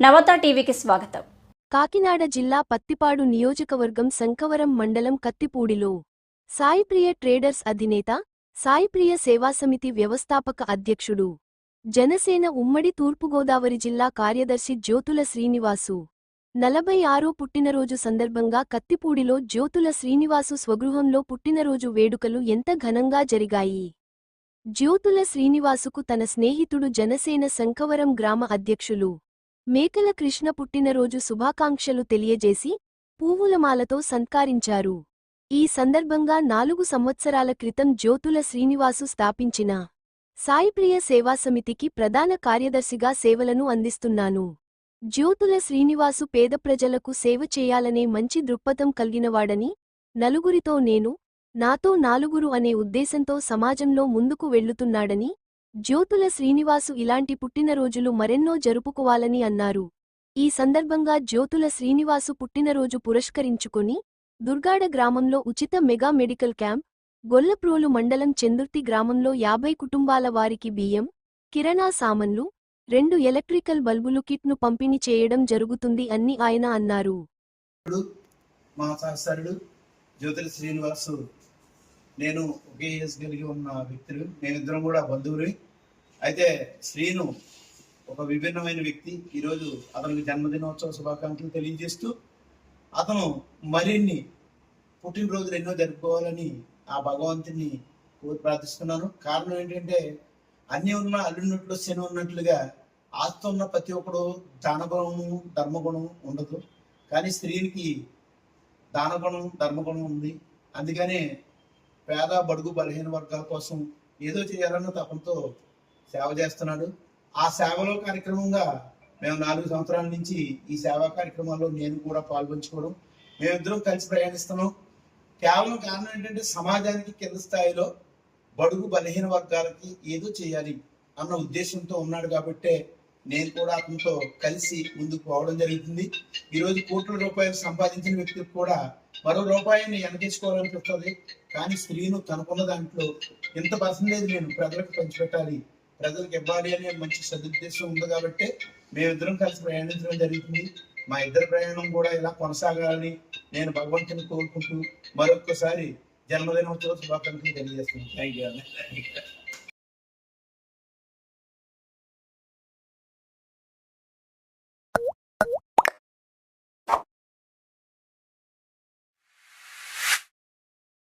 నవత టీవీకి స్వాగతం. కాకినాడ జిల్లా పత్తిపాడు నియోజకవర్గం శంకవరం మండలం కత్తిపూడిలో సాయిప్రియ ట్రేడర్స్ అధినేత సాయిప్రియ సేవాసమితి వ్యవస్థాపక అధ్యక్షుడు జనసేన ఉమ్మడి తూర్పుగోదావరి జిల్లా కార్యదర్శి జ్యోతుల శ్రీనివాసు. నలభై ఆరో పుట్టినరోజు సందర్భంగా కత్తిపూడిలో జ్యోతుల శ్రీనివాసు స్వగృహంలో పుట్టినరోజు వేడుకలు ఎంత ఘనంగా జరిగాయి? జ్యోతుల శ్రీనివాసుకు తన స్నేహితుడు జనసేన శంకవరం గ్రామ అధ్యక్షులు మేకల కృష్ణ పుట్టినరోజు శుభాకాంక్షలు తెలియజేసి పూవులమాలతో సత్కారించారు. ఈ సందర్భంగా నాలుగు సంవత్సరాల క్రితం జ్యోతుల శ్రీనివాసు స్థాపించిన సాయిప్రియ సేవాసమితికి ప్రధాన కార్యదర్శిగా సేవలను అందిస్తున్నాను. జ్యోతుల శ్రీనివాసు పేద ప్రజలకు సేవ చేయాలనే మంచి దృక్పథం కలిగినవాడని నలుగురితో నేను నాతో నాలుగురు అనే ఉద్దేశంతో సమాజంలో ముందుకు వెళ్ళుతున్నాడని జ్యోతుల శ్రీనివాసు ఇలాంటి పుట్టినరోజులు మరెన్నో జరుపుకోవాలని అన్నారు. ఈ సందర్భంగా జ్యోతుల శ్రీనివాసు పుట్టినరోజు పురస్కరించుకుని దుర్గాడ గ్రామంలో ఉచిత మెగా మెడికల్ క్యాంప్ గొల్లప్రోలు మండలం చందుర్తి గ్రామంలో యాభై కుటుంబాల వారికి బియ్యం కిరణా సామన్లు రెండు ఎలక్ట్రికల్ బల్బులు కిట్ను పంపిణీ చేయడం జరుగుతుంది అని ఆయన అన్నారు. మా సహచరుడు జ్యోతుల శ్రీనివాసు నేను ఒకే ఏజ్ కలిగి ఉన్న వ్యక్తులు మేమిద్దరం కూడా బంధువులు. అయితే శ్రీను ఒక విభిన్నమైన వ్యక్తి. ఈరోజు అతనికి జన్మదినోత్సవ శుభాకాంక్షలు తెలియజేస్తూ అతను మరిన్ని పుట్టినరోజులు ఎన్నో జరుపుకోవాలని ఆ భగవంతుని కోరి ప్రార్థిస్తున్నాను. కారణం ఏంటంటే అన్నీ ఉన్న అల్లున్నట్లు శని ఉన్నట్లుగా ఆస్తి ఉన్న ప్రతి ఒక్కడు దానగుణము ధర్మగుణం ఉండదు. కానీ స్త్రీలకి దానగుణం ధర్మగుణం ఉంది. అందుకనే పేద బడుగు బలహీన వర్గాల కోసం ఏదో చేయాలన్న తపంతో సేవ చేస్తున్నాడు. ఆ సేవలో కార్యక్రమంగా మేము నాలుగు సంవత్సరాల నుంచి ఈ సేవా కార్యక్రమాల్లో నేను కూడా పాల్గొంచుకోవడం మేమిద్దరం కలిసి ప్రయాణిస్తున్నాం. కేవలం కారణం ఏంటంటే సమాజానికి కింద స్థాయిలో బడుగు బలహీన వర్గాలకి ఏదో చేయాలి అన్న ఉద్దేశంతో ఉన్నాడు కాబట్టే నేను కూడా అతనితో కలిసి ముందుకు పోవడం జరుగుతుంది. ఈ రోజు కోట్ల రూపాయలు సంపాదించిన వ్యక్తికి కూడా మరో రూపాయిని వెనకేసుకోవాలనిపిస్తుంది కానీ స్త్రీను తనకున్న దాంట్లో ఇంత పర్సంటేజ్ నేను ప్రజలకు పంచిపెట్టాలి ప్రజలకు ఇవ్వాలి అనే మంచి సదుద్దేశం ఉంది కాబట్టి మేమిద్దరం కలిసి ప్రయాణించడం జరుగుతుంది. మా ఇద్దరి ప్రయాణం కూడా ఇలా కొనసాగాలని నేను భగవంతుని కోరుకుంటూ మరొక్కసారి జన్మదినోత్సవ శుభాకాంక్షలు తెలియజేస్తున్నాను. Thank you